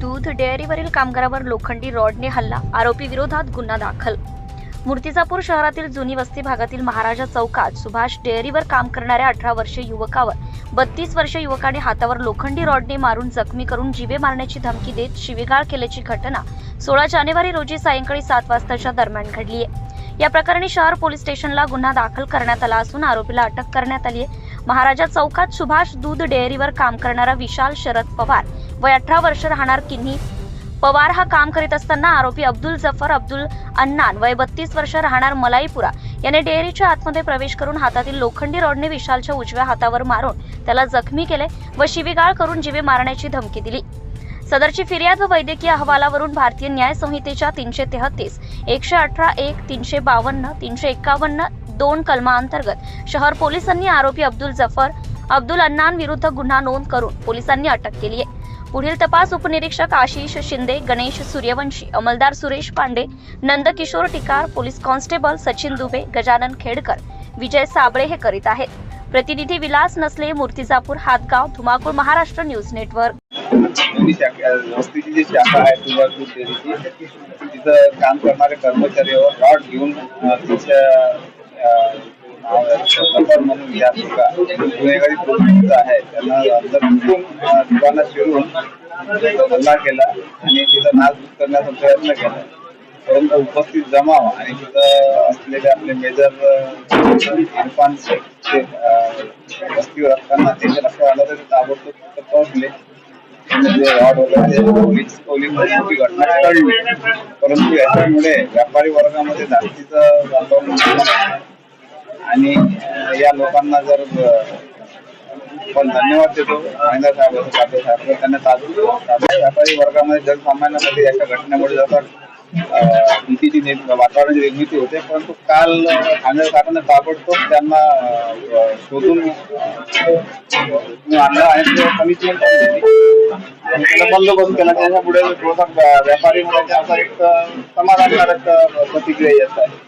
दूध डेअरीवरील कामगारावर लोखंडी रॉडने हल्ला आरोपी विरोधात गुन्हा दाखल. मूर्तिजापूर शहरातील जुनी वस्ती भागातील महाराजा चौकात सुभाष डेअरीवर काम करणाऱ्या अठरा वर्षीय युवकावर बत्तीस वर्षीय युवकाने हातावर लोखंडी रॉडने मारून जखमी करून जीवे मारण्याची धमकी देत शिवीगाळ केल्याची घटना सोळा जानेवारी रोजी सायंकाळी सात वाजताच्या दरम्यान घडली आहे या प्रकरणी शहर पोलीस स्टेशनला गुन्हा दाखल करण्यात आला असून आरोपीला अटक करण्यात आली आहे महाराजा चौकात सुभाष दूध डेअरीवर काम करणारा विशाल शरद पवार वय अठरा वर्ष राहणार किन्ही. पवार हा काम करीत असताना आरोपी अब्दुल जफर अब्दुल अन्नान वय बत्तीस वर्ष राहणार मलाईपुरा याने डेअरीच्या आतमध्ये प्रवेश करून हातातील लोखंडी रॉडने विशालच्या उजव्या हातावर मारून त्याला जखमी केले व शिवीगाळ करून जीवे मारण्याची धमकी दिली. सदरची फिर्याद व वैद्यकीय अहवालावरून भारतीय न्याय संहितेच्या तीनशे तेहतीस एकशे अठरा एक तीनशे बावन्न तीनशे एकावन्न दोन कलमाअंतर्गत शहर पोलिसांनी आरोपी अब्दुल जफर अब्दुल अन्नान विरुद्ध गुन्हा नोंद करून पोलिसांनी अटक केली आहे पुढील तपास उपनिरीक्षक आशिष शिंदे गणेश सूर्यवंशी अमलदार सुरेश पांडे नंदकिशोर टिकार पोलीस कॉन्स्टेबल सचिन दुबे गजानन खेडकर विजय साबळे हे करीत आहेत. प्रतिनिधी विलास नसले मूर्तिजापूर हातगाव धुमाकूळ महाराष्ट्र न्यूज नेटवर्क. जी शाखा आहे तिथं काम करणारे कर्मचारी घेऊन तिच्या आहे, सफर म्हणून या चुका गुन्हेगारी प्रवृत्तीचं आहे त्यांना अंतर दुकानात शिरून हल्ला केला आणि तिथं नासधूस करण्याचा प्रयत्न केला परंतु उपस्थित जमाव आणि तिथं असलेले आपले मेजर इरफान शेख वस्तीवर असताना त्यांच्या लक्षात आलं तर ते ताबडतोब तिथं पोहोचले म्हणजे घटना टळली परंतु याच्यामुळे व्यापारी वर्गामध्ये जास्तीचं वातावरण आणि म्हणजे या लोकांना जर पण धन्यवाद देतो महेंद्र साहेब पाटील साहेब त्यांना ताबडतोब व्यापारी वर्गामध्ये जनसामान्यामध्ये याच्या घटनेमुळे जसं भीतीची वातावरणाची निर्मिती होते परंतु काल अं, ठाणे ताबडतोब त्यांना शोधून अं, आणलं आणि ते त्याला बंदोबस्त केला. त्याच्या पुढे थोडासा व्यापारी वर्गाचा असा एक समाधानकारक प्रतिक्रिया येत आहे.